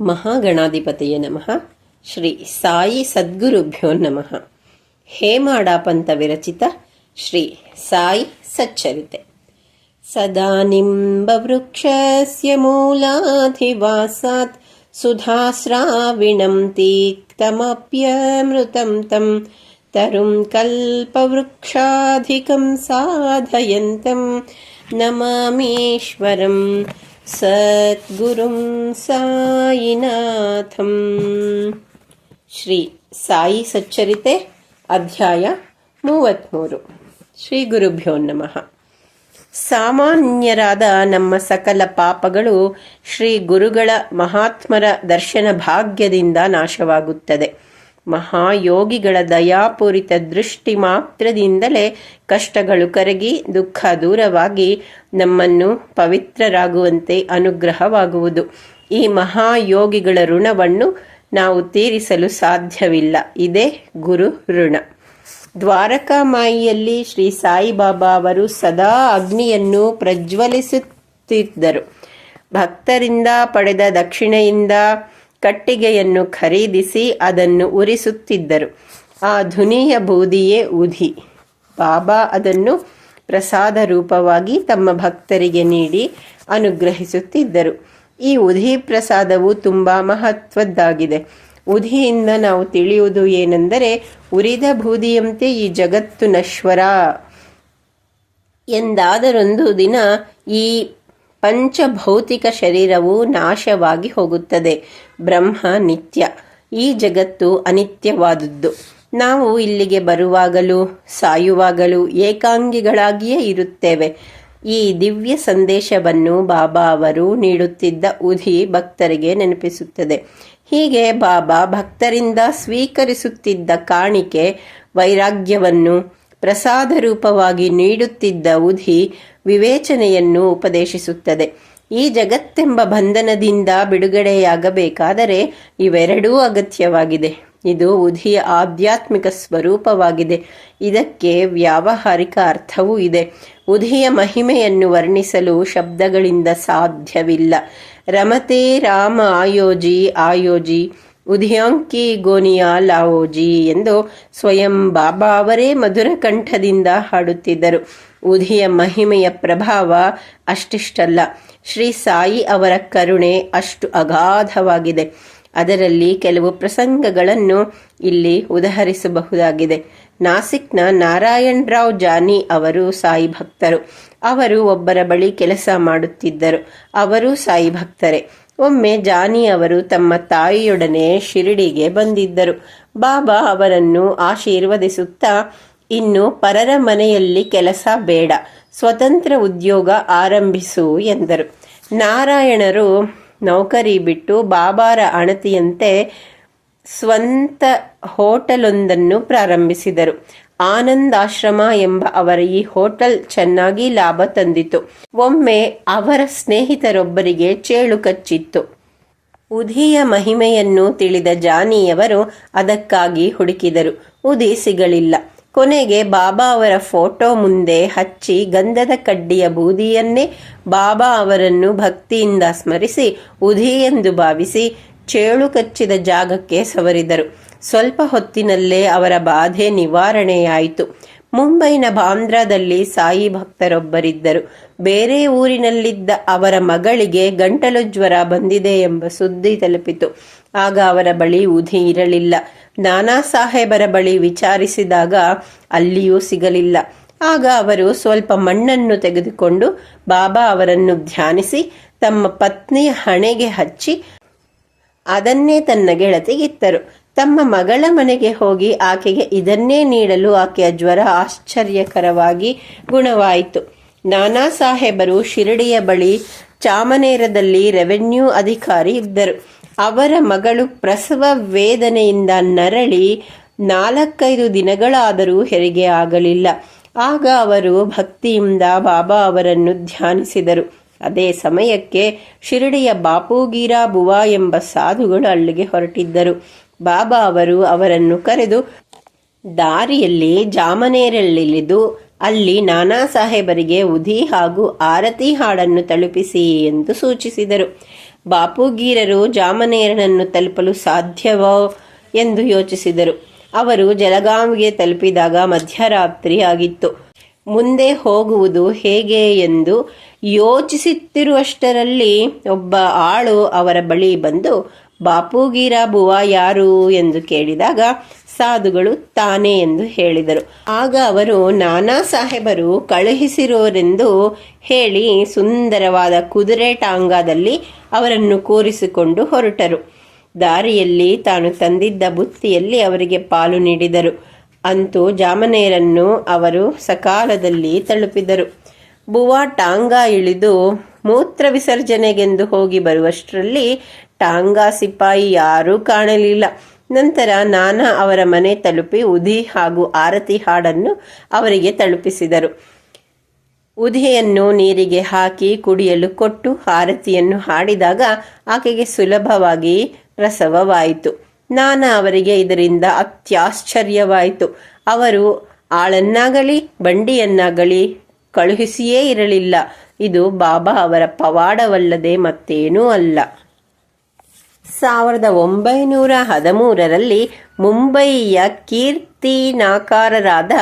महागणाधिपतये नमः. श्री साई सद्गुरुभ्यो नमः. हेमाडापन्तविरचित श्री साई सच्चरिते. सदा निम्बवृक्षस्य मूलाधिवासात् सुधाविणन्तिक्तमप्यमृतम् तम् तरुं कल्पवृक्षाधिकं साधयन्तं नमामीश्वरम् ಸದ್ಗುರುಂ ಸಾಯಿನಾಥಂ ಶ್ರೀ ಸಾಯಿ ಸಚ್ಚರಿತೆ ಅಧ್ಯಾಯ ಮೂವತ್ತ್ಮೂರು ಶ್ರೀ ಗುರುಭ್ಯೋ ನಮಃ. ಸಾಮಾನ್ಯರಾದ ನಮ್ಮ ಸಕಲ ಪಾಪಗಳು ಶ್ರೀ ಗುರುಗಳ ಮಹಾತ್ಮರ ದರ್ಶನ ಭಾಗ್ಯದಿಂದ ನಾಶವಾಗುತ್ತದೆ. ಮಹಾಯೋಗಿಗಳ ದಯಾಪೂರಿತ ದೃಷ್ಟಿ ಮಾತ್ರದಿಂದಲೇ ಕಷ್ಟಗಳು ಕರಗಿ ದುಃಖ ದೂರವಾಗಿ ನಮ್ಮನ್ನು ಪವಿತ್ರರಾಗುವಂತೆ ಅನುಗ್ರಹವಾಗುವುದು. ಈ ಮಹಾಯೋಗಿಗಳ ಋಣವನ್ನು ನಾವು ತೀರಿಸಲು ಸಾಧ್ಯವಿಲ್ಲ. ಇದೇ ಗುರು ಋಣ. ದ್ವಾರಕಾಮಾಯಿಯಲ್ಲಿ ಶ್ರೀ ಸಾಯಿಬಾಬಾ ಅವರು ಸದಾ ಅಗ್ನಿಯನ್ನು ಪ್ರಜ್ವಲಿಸುತ್ತಿದ್ದರು. ಭಕ್ತರಿಂದ ಪಡೆದ ದಕ್ಷಿಣೆಯಿಂದ ಕಟ್ಟಿಗೆಯನ್ನು ಖರೀದಿಸಿ ಅದನ್ನು ಉರಿಸುತ್ತಿದ್ದರು. ಆ ಧುನಿಯ ಬೂದಿಯೇ ಉಧಿ ಬಾಬಾ ಅದನ್ನು ಪ್ರಸಾದ ರೂಪವಾಗಿ ತಮ್ಮ ಭಕ್ತರಿಗೆ ನೀಡಿ ಅನುಗ್ರಹಿಸುತ್ತಿದ್ದರು. ಈ ಉಧಿ ಪ್ರಸಾದವು ತುಂಬ ಮಹತ್ವದ್ದಾಗಿದೆ. ಉಧಿಯಿಂದ ನಾವು ತಿಳಿಯುವುದು ಏನೆಂದರೆ, ಉರಿದ ಬೂದಿಯಂತೆ ಈ ಜಗತ್ತು ನಶ್ವರ ಎಂದಾದರೊಂದು ದಿನ ಈ ಪಂಚಭೌತಿಕ ಶರೀರವು ನಾಶವಾಗಿ ಹೋಗುತ್ತದೆ. ಬ್ರಹ್ಮ, ನಿತ್ಯ. ಈ ಜಗತ್ತು ಅನಿತ್ಯವಾದದ್ದು. ನಾವು ಇಲ್ಲಿಗೆ ಬರುವಾಗಲೂ, ಸಾಯುವಾಗಲೂ ಏಕಾಂಗಿಗಳಾಗಿಯೇ ಇರುತ್ತೇವೆ. ಈ ದಿವ್ಯ ಸಂದೇಶವನ್ನು ಬಾಬಾ ಅವರು ನೀಡುತ್ತಿದ್ದ ಉಧಿ ಭಕ್ತರಿಗೆ ನೆನಪಿಸುತ್ತದೆ. ಹೀಗೆ ಬಾಬಾ ಭಕ್ತರಿಂದ ಸ್ವೀಕರಿಸುತ್ತಿದ್ದ ಕಾಣಿಕೆ, ವೈರಾಗ್ಯವನ್ನು ಪ್ರಸಾದ ರೂಪವಾಗಿ ನೀಡುತ್ತಿದ್ದ ಉಧಿ ವಿವೇಚನೆಯನ್ನು ಉಪದೇಶಿಸುತ್ತದೆ. ಈ ಜಗತ್ತೆಂಬ ಬಂಧನದಿಂದ ಬಿಡುಗಡೆಯಾಗಬೇಕಾದರೆ ಇವೆರಡೂ ಅಗತ್ಯವಾಗಿದೆ. ಇದು ಉಧಿಯ ಆಧ್ಯಾತ್ಮಿಕ ಸ್ವರೂಪವಾಗಿದೆ. ಇದಕ್ಕೆ ವ್ಯಾವಹಾರಿಕ ಅರ್ಥವೂ ಇದೆ. ಉಧಿಯ ಮಹಿಮೆಯನ್ನು ವರ್ಣಿಸಲು ಶಬ್ದಗಳಿಂದ ಸಾಧ್ಯವಿಲ್ಲ. ರಮತೆ ರಾಮ ಆಯೋಜಿ ಆಯೋಜಿ ಉಧಿಯಾಂಕಿ ಗೋನಿಯಾ ಲಾವೋಜಿ ಎಂದು ಸ್ವಯಂ ಬಾಬಾ ಅವರೇ ಮಧುರ ಕಂಠದಿಂದ ಹಾಡುತ್ತಿದ್ದರು. ಉಧಿಯ ಮಹಿಮೆಯ ಪ್ರಭಾವ ಅಷ್ಟಿಷ್ಟಲ್ಲ. ಶ್ರೀ ಸಾಯಿ ಅವರ ಕರುಣೆ ಅಷ್ಟು ಅಗಾಧವಾಗಿದೆ. ಅದರಲ್ಲಿ ಕೆಲವು ಪ್ರಸಂಗಗಳನ್ನು ಇಲ್ಲಿ ಉದಾಹರಿಸಬಹುದಾಗಿದೆ. ನಾಸಿಕ್ನ ನಾರಾಯಣ್ ರಾವ್ ಜಾನಿ ಅವರು ಸಾಯಿ ಭಕ್ತರು. ಅವರು ಒಬ್ಬರ ಬಳಿ ಕೆಲಸ ಮಾಡುತ್ತಿದ್ದರು. ಅವರು ಸಾಯಿ ಭಕ್ತರೇ. ಒಮ್ಮೆ ಜಾನಿ ಅವರು ತಮ್ಮ ತಾಯಿಯೊಡನೆ ಶಿರಡಿಗೆ ಬಂದಿದ್ದರು. ಬಾಬಾ ಅವರನ್ನು ಆಶೀರ್ವದಿಸುತ್ತಾ, ಇನ್ನು ಪರರ ಮನೆಯಲ್ಲಿ ಕೆಲಸ ಬೇಡ, ಸ್ವತಂತ್ರ ಉದ್ಯೋಗ ಆರಂಭಿಸು ಎಂದರು. ನಾರಾಯಣರು ನೌಕರಿ ಬಿಟ್ಟು ಬಾಬಾರ ಅಣತಿಯಂತೆ ಸ್ವಂತ ಹೋಟೆಲೊಂದನ್ನು ಪ್ರಾರಂಭಿಸಿದರು. ಆನಂದಾಶ್ರಮ ಎಂಬ ಅವರ ಈ ಹೋಟೆಲ್ ಚೆನ್ನಾಗಿ ಲಾಭ ತಂದಿತು. ಒಮ್ಮೆ ಅವರ ಸ್ನೇಹಿತರೊಬ್ಬರಿಗೆ ಚೇಳು ಕಚ್ಚಿತ್ತು. ಉದಿಯ ಮಹಿಮೆಯನ್ನು ತಿಳಿದ ಜಾನಿಯವರು ಅದಕ್ಕಾಗಿ ಹುಡುಕಿದರು. ಉದಿ ಸಿಗಲಿಲ್ಲ. ಕೊನೆಗೆ ಬಾಬಾ ಅವರ ಫೋಟೋ ಮುಂದೆ ಹಚ್ಚಿ ಗಂಧದ ಕಡ್ಡಿಯ ಬೂದಿಯನ್ನೇ ಬಾಬಾ ಅವರನ್ನು ಭಕ್ತಿಯಿಂದ ಸ್ಮರಿಸಿ, ಉದಿ ಎಂದು ಭಾವಿಸಿ ಚೇಳು ಕಚ್ಚಿದ ಜಾಗಕ್ಕೆ ಸವರಿದರು. ಸ್ವಲ್ಪ ಹೊತ್ತಿನಲ್ಲೇ ಅವರ ಬಾಧೆ ನಿವಾರಣೆಯಾಯಿತು. ಮುಂಬೈನ ಬಾಂದ್ರಾದಲ್ಲಿ ಸಾಯಿ ಭಕ್ತರೊಬ್ಬರಿದ್ದರು. ಬೇರೆ ಊರಿನಲ್ಲಿದ್ದ ಅವರ ಮಗಳಿಗೆ ಗಂಟಲು ಜ್ವರ ಬಂದಿದೆ ಎಂಬ ಸುದ್ದಿ ತಲುಪಿತು. ಆಗ ಅವರ ಬಳಿ ಉಧಿ ಇರಲಿಲ್ಲ. ನಾನಾ ಸಾಹೇಬರ ಬಳಿ ವಿಚಾರಿಸಿದಾಗ ಅಲ್ಲಿಯೂ ಸಿಗಲಿಲ್ಲ. ಆಗ ಅವರು ಸ್ವಲ್ಪ ಮಣ್ಣನ್ನು ತೆಗೆದುಕೊಂಡು, ಬಾಬಾ ಅವರನ್ನು ಧ್ಯಾನಿಸಿ, ತಮ್ಮ ಪತ್ನಿಯ ಹಣೆಗೆ ಹಚ್ಚಿ ಅದನ್ನೇ ತನ್ನ ಗೆಳತಿಗಿತ್ತರು. ತಮ್ಮ ಮಗಳ ಮನೆಗೆ ಹೋಗಿ ಆಕೆಗೆ ಇದನ್ನೇ ನೀಡಲು ಆಕೆಯ ಜ್ವರ ಆಶ್ಚರ್ಯಕರವಾಗಿ ಗುಣವಾಯಿತು. ನಾನಾ ಸಾಹೇಬರು ಶಿರಡಿಯ ಬಳಿ ಚಾಮನೇರದಲ್ಲಿ ರೆವೆನ್ಯೂ ಅಧಿಕಾರಿ ಇದ್ದರು. ಅವರ ಮಗಳು ಪ್ರಸವ ವೇದನೆಯಿಂದ ನರಳಿ ನಾಲ್ಕೈದು ದಿನಗಳಾದರೂ ಹೆರಿಗೆ ಆಗಲಿಲ್ಲ. ಆಗ ಅವರು ಭಕ್ತಿಯಿಂದ ಬಾಬಾ ಅವರನ್ನು ಧ್ಯಾನಿಸಿದರು. ಅದೇ ಸಮಯಕ್ಕೆ ಶಿರಡಿಯ ಬಾಪೂಗೀರಾ ಬುವಾ ಎಂಬ ಸಾಧುಗಳು ಅಲ್ಲಿಗೆ ಹೊರಟಿದ್ದರು. ಬಾಬಾ ಅವರು ಅವರನ್ನು ಕರೆದು, ದಾರಿಯಲ್ಲಿ ಜಾಮನೇರಲ್ಲಿಳಿದು ಅಲ್ಲಿ ನಾನಾ ಸಾಹೇಬರಿಗೆ ಉದಿ ಹಾಗೂ ಆರತಿ ಹಾಡನ್ನು ತಲುಪಿಸಿ ಎಂದು ಸೂಚಿಸಿದರು. ಬಾಪುಗೀರರು ಜಾಮನೇರನನ್ನು ತಲುಪಲು ಸಾಧ್ಯವೋ ಎಂದು ಯೋಚಿಸಿದರು. ಅವರು ಜಲಗಾಂವ್ಗೆ ತಲುಪಿದಾಗ ಮಧ್ಯರಾತ್ರಿ ಆಗಿತ್ತು ಮುಂದೆ ಹೋಗುವುದು ಹೇಗೆ ಎಂದು ಯೋಚಿಸುತ್ತಿರುವಷ್ಟರಲ್ಲಿ ಒಬ್ಬ ಆಳು ಅವರ ಬಳಿ ಬಂದು, ಬಾಪುಗೀರ ಬುವ ಯಾರು? ಎಂದು ಕೇಳಿದಾಗ, ಸಾಧುಗಳು ತಾನೇ ಎಂದು ಹೇಳಿದರು. ಆಗ ಅವರು, ನಾನಾ ಸಾಹೇಬರು ಕಳುಹಿಸಿರೋರೆಂದು ಹೇಳಿ ಸುಂದರವಾದ ಕುದುರೆ ಟಾಂಗಾದಲ್ಲಿ ಅವರನ್ನು ಕೂರಿಸಿಕೊಂಡು ಹೊರಟರು. ದಾರಿಯಲ್ಲಿ ತಾನು ತಂದಿದ್ದ ಬುತ್ತಿಯಲ್ಲಿ ಅವರಿಗೆ ಪಾಲು ನೀಡಿದರು. ಅಂತೂ ಜಾಮನೇರನ್ನು ಅವರು ಸಕಾಲದಲ್ಲಿ ತಲುಪಿದರು. ಬುವಾ ಟಾಂಗ ಇಳಿದು ಮೂತ್ರ ವಿಸರ್ಜನೆಗೆಂದು ಹೋಗಿ ಬರುವಷ್ಟರಲ್ಲಿ ಟಾಂಗ ಸಿಪಾಯಿ ಯಾರೂ ಕಾಣಲಿಲ್ಲ. ನಂತರ ನಾನಾ ಅವರ ಮನೆ ತಲುಪಿ ಉದಿ ಹಾಗೂ ಆರತಿ ಹಾಡನ್ನು ಅವರಿಗೆ ತಲುಪಿಸಿದರು. ಉದಿಯನ್ನು ನೀರಿಗೆ ಹಾಕಿ ಕುಡಿಯಲು ಕೊಟ್ಟು ಆರತಿಯನ್ನು ಹಾಡಿದಾಗ ಆಕೆಗೆ ಸುಲಭವಾಗಿ ಪ್ರಸವವಾಯಿತು. ನಾನ ಅವರಿಗೆ ಇದರಿಂದ ಅತ್ಯಾಶ್ಚರ್ಯವಾಯಿತು. ಅವರು ಆಳನ್ನಾಗಲಿ, ಬಂಡಿಯನ್ನಾಗಲಿ ಕಳುಹಿಸಿಯೇ ಇರಲಿಲ್ಲ. ಇದು ಬಾಬಾ ಅವರ ಪವಾಡವಲ್ಲದೆ ಮತ್ತೇನೂ ಅಲ್ಲ. ಸಾವಿರದ ಒಂಬೈನೂರ ಹದಿಮೂರರಲ್ಲಿ ಮುಂಬಯಿಯ ಕೀರ್ತಿನಾಕಾರರಾದ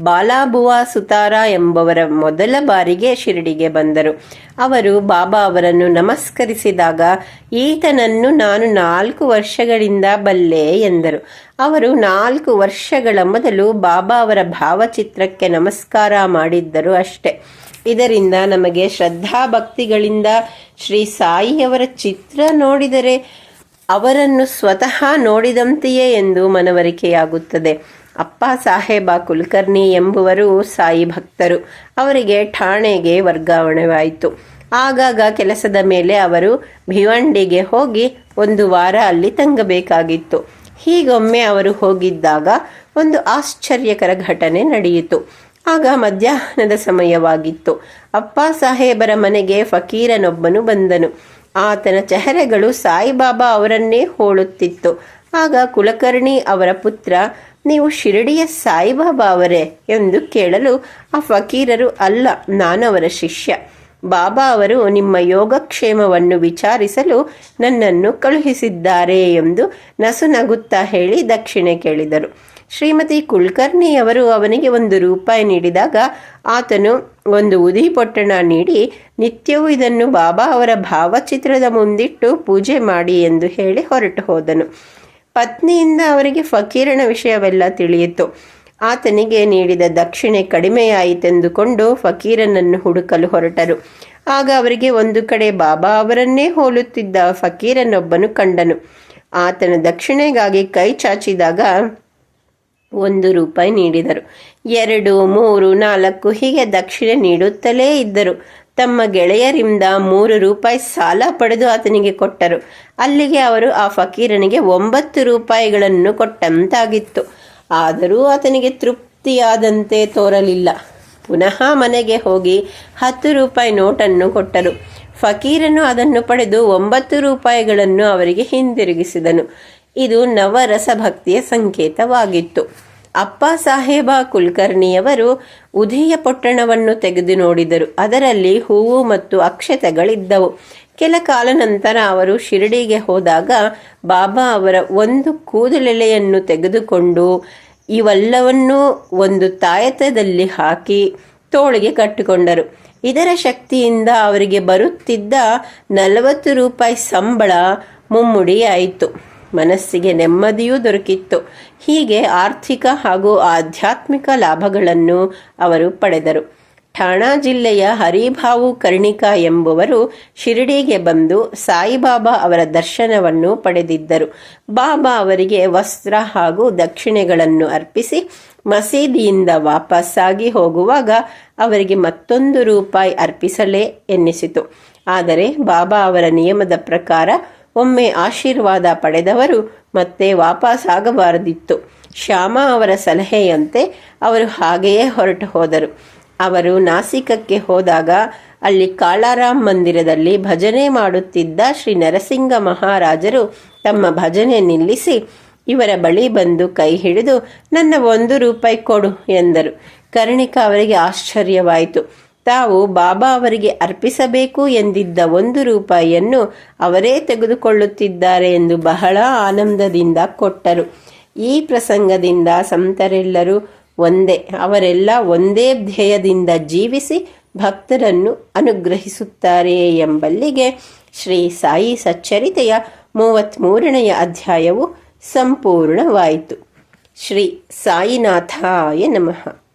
ಬಾಲಾಬುವ ಸುತಾರ ಎಂಬವರ ಮೊದಲ ಬಾರಿಗೆ ಶಿರಡಿಗೆ ಬಂದರು. ಅವರು ಬಾಬಾ ಅವರನ್ನು ನಮಸ್ಕರಿಸಿದಾಗ, ಈತನನ್ನು ನಾನು ನಾಲ್ಕು ವರ್ಷಗಳಿಂದ ಬಲ್ಲೆ ಎಂದರು. ಅವರು ನಾಲ್ಕು ವರ್ಷಗಳ ಮೊದಲು ಬಾಬಾ ಅವರ ಭಾವಚಿತ್ರಕ್ಕೆ ನಮಸ್ಕಾರ ಮಾಡಿದ್ದರು ಅಷ್ಟೆ. ಇದರಿಂದ ನಮಗೆ ಶ್ರದ್ಧಾಭಕ್ತಿಗಳಿಂದ ಶ್ರೀ ಸಾಯಿಯವರ ಚಿತ್ರ ನೋಡಿದರೆ ಅವರನ್ನು ಸ್ವತಃ ನೋಡಿದಂತೆಯೇ ಎಂದು ಮನವರಿಕೆಯಾಗುತ್ತದೆ. ಅಪ್ಪ ಸಾಹೇಬ ಕುಲಕರ್ಣಿ ಎಂಬುವರು ಸಾಯಿ ಭಕ್ತರು. ಅವರಿಗೆ ಠಾಣೆಗೆ ವರ್ಗಾವಣೆವಾಯಿತು. ಆಗಾಗ ಕೆಲಸದ ಮೇಲೆ ಅವರು ಭಿವಂಡಿಗೆ ಹೋಗಿ ಒಂದು ವಾರ ಅಲ್ಲಿ ತಂಗಬೇಕಾಗಿತ್ತು. ಹೀಗೊಮ್ಮೆ ಅವರು ಹೋಗಿದ್ದಾಗ ಒಂದು ಆಶ್ಚರ್ಯಕರ ಘಟನೆ ನಡೆಯಿತು. ಆಗ ಮಧ್ಯಾಹ್ನದ ಸಮಯವಾಗಿತ್ತು. ಅಪ್ಪ ಸಾಹೇಬರ ಮನೆಗೆ ಫಕೀರನೊಬ್ಬನು ಬಂದನು. ಆತನ ಚಹರೆಗಳು ಸಾಯಿಬಾಬಾ ಅವರನ್ನೇ ಹೋಳುತ್ತಿತ್ತು ಆಗ ಕುಲಕರ್ಣಿ ಅವರ ಪುತ್ರ, ನೀವು ಶಿರಡಿಯ ಸಾಯಿಬಾಬಾ ಅವರೇ? ಎಂದು ಕೇಳಲು ಆ ಫಕೀರರು, ಅಲ್ಲ ನಾನು ಅವರ ಶಿಷ್ಯ. ಬಾಬಾ ಅವರು ನಿಮ್ಮ ಯೋಗಕ್ಷೇಮವನ್ನು ವಿಚಾರಿಸಲು ನನ್ನನ್ನು ಕಳುಹಿಸಿದ್ದಾರೆ ಎಂದು ನಸುನಗುತ್ತಾ ಹೇಳಿ ದಕ್ಷಿಣೆ ಕೇಳಿದರು. ಶ್ರೀಮತಿ ಕುಲಕರ್ಣಿಯವರು ಅವನಿಗೆ ಒಂದು ರೂಪಾಯಿ ನೀಡಿದಾಗ ಆತನು ಒಂದು ಉದಿ ಪೊಟ್ಟಣ ನೀಡಿ, ನಿತ್ಯವೂ ಇದನ್ನು ಬಾಬಾ ಅವರ ಭಾವಚಿತ್ರದ ಮುಂದಿಟ್ಟು ಪೂಜೆ ಮಾಡಿ ಎಂದು ಹೇಳಿ ಹೊರಟು ಹೋದನು. ಪತ್ನಿಯಿಂದ ಅವರಿಗೆ ಫಕೀರನ ವಿಷಯವೆಲ್ಲ ತಿಳಿಯಿತು. ಆತನಿಗೆ ನೀಡಿದ ದಕ್ಷಿಣೆ ಕಡಿಮೆಯಾಯಿತೆಂದುಕೊಂಡು ಫಕೀರನನ್ನು ಹುಡುಕಲು ಹೊರಟರು. ಆಗ ಅವರಿಗೆ ಒಂದು ಕಡೆ ಬಾಬಾ ಅವರನ್ನೇ ಹೋಲುತ್ತಿದ್ದ ಫಕೀರನೊಬ್ಬನು ಕಂಡನು. ಆತನ ದಕ್ಷಿಣೆಗಾಗಿ ಕೈ ಚಾಚಿದಾಗ ಒಂದು ರೂಪಾಯಿ ನೀಡಿದರು. ಎರಡು, ಮೂರು, ನಾಲ್ಕು ಹೀಗೆ ದಕ್ಷಿಣೆ ನೀಡುತ್ತಲೇ ಇದ್ದರು. ತಮ್ಮ ಗೆಳೆಯರಿಂದ ಮೂರು ರೂಪಾಯಿ ಸಾಲ ಪಡೆದು ಆತನಿಗೆ ಕೊಟ್ಟರು. ಅಲ್ಲಿಗೆ ಅವರು ಆ ಫಕೀರನಿಗೆ ಒಂಬತ್ತು ರೂಪಾಯಿಗಳನ್ನು ಕೊಟ್ಟಂತಾಗಿತ್ತು. ಆದರೂ ಆತನಿಗೆ ತೃಪ್ತಿಯಾದಂತೆ ತೋರಲಿಲ್ಲ. ಪುನಃ ಮನೆಗೆ ಹೋಗಿ ಹತ್ತು ರೂಪಾಯಿ ನೋಟನ್ನು ಕೊಟ್ಟರು. ಫಕೀರನು ಅದನ್ನು ಪಡೆದು ಒಂಬತ್ತು ರೂಪಾಯಿಗಳನ್ನು ಅವರಿಗೆ ಹಿಂದಿರುಗಿಸಿದನು. ಇದು ನವರಸ ಭಕ್ತಿಯ ಸಂಕೇತವಾಗಿತ್ತು. ಅಪ್ಪ ಸಾಹೇಬ ಕುಲ್ಕರ್ಣಿಯವರು ಉದಿಯ ಪೊಟ್ಟಣವನ್ನು ತೆಗೆದು ನೋಡಿದರು. ಅದರಲ್ಲಿ ಹೂವು ಮತ್ತು ಅಕ್ಷತೆಗಳಿದ್ದವು. ಕೆಲ ಕಾಲ ನಂತರ ಅವರು ಶಿರಡಿಗೆ ಹೋದಾಗ ಬಾಬಾ ಅವರ ಒಂದು ಕೂದಲೆಲೆಯನ್ನು ತೆಗೆದುಕೊಂಡು ಇವೆಲ್ಲವನ್ನೂ ಒಂದು ತಾಯತದಲ್ಲಿ ಹಾಕಿ ತೋಳಿಗೆ ಕಟ್ಟಿಕೊಂಡರು. ಇದರ ಶಕ್ತಿಯಿಂದ ಅವರಿಗೆ ಬರುತ್ತಿದ್ದ ನಲವತ್ತು ರೂಪಾಯಿ ಸಂಬಳ ಮುಮ್ಮುಡಿಯಾಯಿತು. ಮನಸ್ಸಿಗೆ ನೆಮ್ಮದಿಯೂ ದೊರಕಿತ್ತು. ಹೀಗೆ ಆರ್ಥಿಕ ಹಾಗೂ ಆಧ್ಯಾತ್ಮಿಕ ಲಾಭಗಳನ್ನು ಅವರು ಪಡೆದರು. ಠಾಣಾ ಜಿಲ್ಲೆಯ ಹರಿಭಾವು ಕರ್ಣಿಕಾ ಎಂಬುವರು ಶಿರಡಿಗೆ ಬಂದು ಸಾಯಿಬಾಬಾ ಅವರ ದರ್ಶನವನ್ನು ಪಡೆದಿದ್ದರು. ಬಾಬಾ ಅವರಿಗೆ ವಸ್ತ್ರ ಹಾಗೂ ದಕ್ಷಿಣೆಗಳನ್ನು ಅರ್ಪಿಸಿ ಮಸೀದಿಯಿಂದ ವಾಪಸ್ಸಾಗಿ ಹೋಗುವಾಗ ಅವರಿಗೆ ಮತ್ತೊಂದು ರೂಪಾಯಿ ಅರ್ಪಿಸಲೇ ಎನ್ನಿಸಿತು. ಆದರೆ ಬಾಬಾ ಅವರ ನಿಯಮದ ಪ್ರಕಾರ ಒಮ್ಮೆ ಆಶೀರ್ವಾದ ಪಡೆದವರು ಮತ್ತೆ ವಾಪಸ್ಸಾಗಬಾರದಿತ್ತು ಶ್ಯಾಮ ಅವರ ಸಲಹೆಯಂತೆ ಅವರು ಹಾಗೆಯೇ ಹೊರಟು ಹೋದರು. ಅವರು ನಾಸಿಕಕ್ಕೆ ಹೋದಾಗ ಅಲ್ಲಿ ಕಾಳಾರಾಮ್ ಮಂದಿರದಲ್ಲಿ ಭಜನೆ ಮಾಡುತ್ತಿದ್ದ ಶ್ರೀ ನರಸಿಂಗ ಮಹಾರಾಜರು ತಮ್ಮ ಭಜನೆ ನಿಲ್ಲಿಸಿ ಇವರ ಬಳಿ ಬಂದು ಕೈ ಹಿಡಿದು, ನನ್ನ ಒಂದು ರೂಪಾಯಿ ಕೊಡು ಎಂದರು. ಕರ್ಣಿಕ ಅವರಿಗೆ ಆಶ್ಚರ್ಯವಾಯಿತು. ತಾವು ಬಾಬಾ ಅವರಿಗೆ ಅರ್ಪಿಸಬೇಕು ಎಂದಿದ್ದ ಒಂದು ರೂಪಾಯಿಯನ್ನು ಅವರೇ ತೆಗೆದುಕೊಳ್ಳುತ್ತಿದ್ದಾರೆ ಎಂದು ಬಹಳ ಆನಂದದಿಂದ ಕೊಟ್ಟರು. ಈ ಪ್ರಸಂಗದಿಂದ ಸಂತರೆಲ್ಲರೂ ಒಂದೇ, ಅವರೆಲ್ಲ ಒಂದೇ ಧ್ಯೇಯದಿಂದ ಜೀವಿಸಿ ಭಕ್ತರನ್ನು ಅನುಗ್ರಹಿಸುತ್ತಾರೆ ಎಂಬಲ್ಲಿಗೆ ಶ್ರೀ ಸಾಯಿ ಸಚ್ಚರಿತೆಯ ಮೂವತ್ತ್ಮೂರನೆಯ ಅಧ್ಯಾಯವು ಸಂಪೂರ್ಣವಾಯಿತು. ಶ್ರೀ ಸಾಯಿನಾಥಾಯ ನಮಃ.